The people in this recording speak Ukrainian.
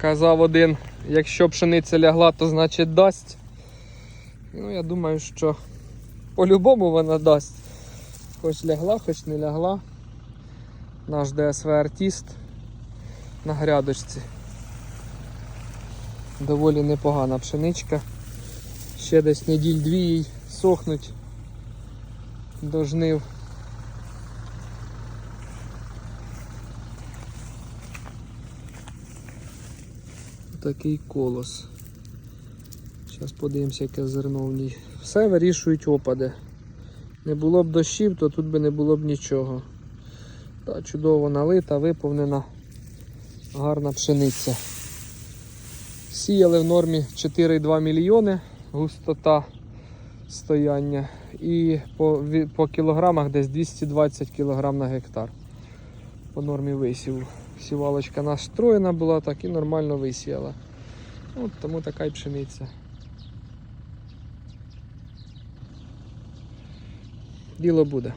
казав один, якщо пшениця лягла, то значить дасть. Ну, я думаю, що по-любому вона дасть. Хоч лягла, хоч не лягла. Наш ДСВ артист на грядочці. Доволі непогана пшеничка. Ще десь неділь дві їй сохнуть до жнив. Такий колос. Зараз подивимося, яке зерно в ній. Все вирішують опади. Не було б дощів, то тут би не було б нічого. Та чудово налита, виповнена гарна пшениця. Сіяли в нормі 4,2 мільйони густота стояння. І по, по кілограмах десь 220 кілограм на гектар. По нормі висіву. Сівалочка настроєна була, так і нормально висіяла. От тому така й пшениця. Діло буде.